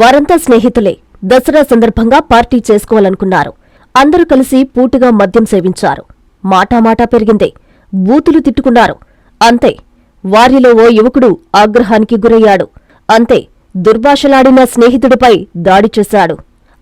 వారంతా స్నేహితులే. దసరా సందర్భంగా పార్టీ చేసుకోవాలనుకున్నారు. అందరూ కలిసి పూటుగా మద్యం సేవించారు. మాటామాటా పెరిగిందే. బూతులు తిట్టుకున్నారు. అంతే. వారిలో ఓ యువకుడు ఆగ్రహానికి గురయ్యాడు. అంతే. దుర్భాషలాడిన స్నేహితుడిపై దాడి చేశాడు.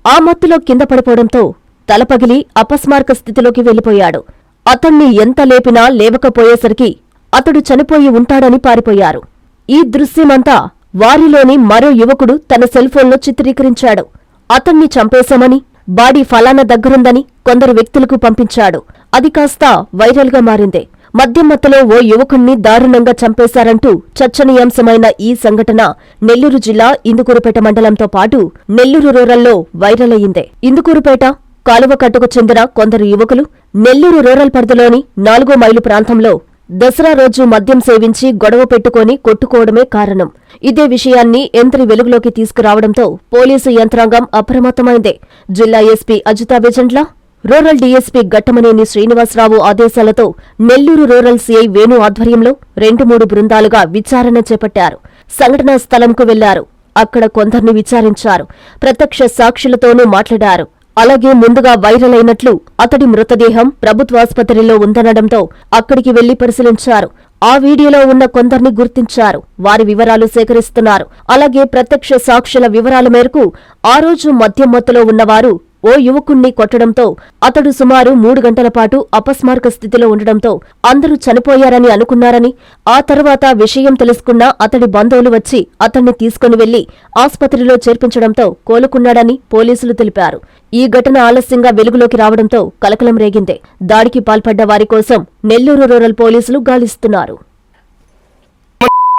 ఆ మత్తులో కింద పడిపోవడంతో తలపగిలి అపస్మారక స్థితిలోకి వెళ్ళిపోయాడు అతణ్ణి ఎంత లేపినా లేవకపోయేసరికి అతడు చనిపోయి ఉంటాడని పారిపోయారు. ఈ దృశ్యమంతా వారిలోని మరో యువకుడు తన సెల్ఫోన్లో చిత్రీకరించాడు. అతన్ని చంపేశామని బాడీ ఫలానా దగ్గరుందని కొందరు వ్యక్తులకు పంపించాడు. అది కాస్త వైరల్గా మారింది. మద్యం ఓ యువకుణ్ణి దారుణంగా చంపేశారంటూ చర్చనీయాంశమైన ఈ సంఘటన నెల్లూరు జిల్లా ఇందుకూరుపేట మండలంతో పాటు నెల్లూరు రూరల్లో వైరల్ అయింది ఇందుకూరుపేట కాలువ కట్టుకు చెందిన కొందరు యువకులు నెల్లూరు రూరల్ పరిధిలోని నాలుగో మైలు ప్రాంతంలో దసరా రోజు మద్యం సేవించి గొడవ పెట్టుకొని కొట్టుకోవడమే కారణం. ఇదే విషయాన్ని యంత్రి వెలుగులోకి తీసుకురావడంతో పోలీసు యంత్రాంగం అప్రమత్తమైంది. జిల్లా SP Ajitha Vejendla rural DSP Gattamaneni Srinivasarao ఆదేశాలతో నెల్లూరు రూరల్ సీఐ వేణు ఆధ్వర్యంలో రెండు మూడు బృందాలుగా విచారణ చేపట్టారు. సంఘటనా స్థలంకు వెళ్ళారు. అక్కడ కొందరిని విచారించారు. ప్రత్యక్ష సాక్షులతోనూ మాట్లాడారు. అలాగే ముందుగా వైరల్ అయినట్లు అతడి మృతదేహం ప్రభుత్వాసుపత్రిలో ఉందనడంతో అక్కడికి వెళ్ళి పరిశీలించారు. ఆ వీడియోలో ఉన్న కొందరిని గుర్తించారు. వారి వివరాలు సేకరిస్తున్నారు. అలాగే ప్రత్యక్ష సాక్షుల వివరాల మేరకు ఆ రోజు మద్యం మత్తులో ఉన్నవారు ఓ యువకుణ్ణి కొట్టడంతో అతడు సుమారు మూడు గంటల పాటు అపస్మారక స్థితిలో ఉండడంతో అందరూ చనిపోయారని అనుకున్నారని ఆ తర్వాత విషయం తెలుసుకున్న అతడి బంధువులు వచ్చి అతన్ని తీసుకుని వెళ్ళి ఆస్పత్రిలో చేర్పించడంతో కోలుకున్నాడని పోలీసులు తెలిపారు. ఈ ఘటన ఆలస్యంగా వెలుగులోకి రావడంతో కలకలం రేగింది. దాడికి పాల్పడ్డ వారి కోసం నెల్లూరు రూరల్ పోలీసులు గాలిస్తున్నారు.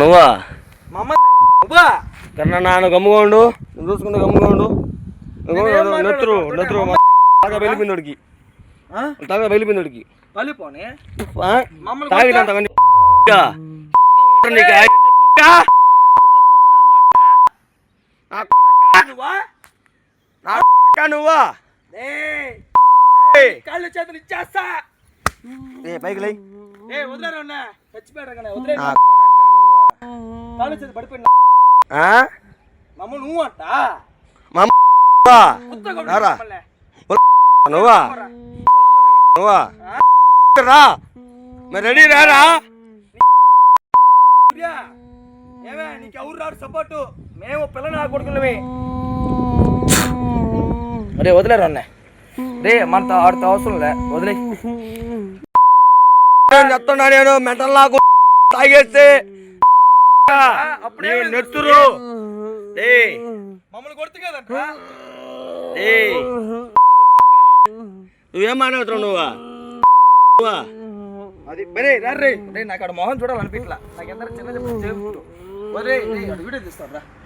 నువ్వా? నాన్న గమ్ముగా ఉండు. నువ్వు చూసుకుంటే గమ్ముగా ఉండు. నెత్తురు నెత్తురు తాగా వెళ్ళిపోయిందోడికి? తాగా వెళ్ళిపోయిందోడికి తాగినంత నువ్వా? కాళ్ళు చేతులు ఇచ్చేస్తా. ఏ పైకి లై ఏ వదిలేరు అన్న చచ్చిపోయాడు కానీ వదిలేరు కాళ్ళు చేతులు పడిపోయిన ఆ? మమ్మల్ని నువ్వు అంట? మా అమ్మ నువ్వా? ఉత్తగా ఉండు రారా. మమ్మల్ని. నువ్వా నువ్వా రా. మరి రెడీ రారా? ఏమే నీకు ఎవరు సపోర్టు. మేము పిల్లని ఆ కొడుకులమే రే వదిలేరు అన్న రే మనతో ఆడితో అవసరం లే. వదిలే. నేను చెప్తున్నా నేను మెంటల్ నాకు తాగేస్తే నెత్తురు. మమ్మల్ని కొడుతు కదంట. నువ్వేం మాట్లాడుతున్నావు నువ్వా? నువ్వా? అది రే రా రే. రే నాకు ఆడ మొహం చూడాలనిపించలా నాకు ఎంత చిన్న చెప్పు రే రే ఆడ వీడియో తీస్తాడు రా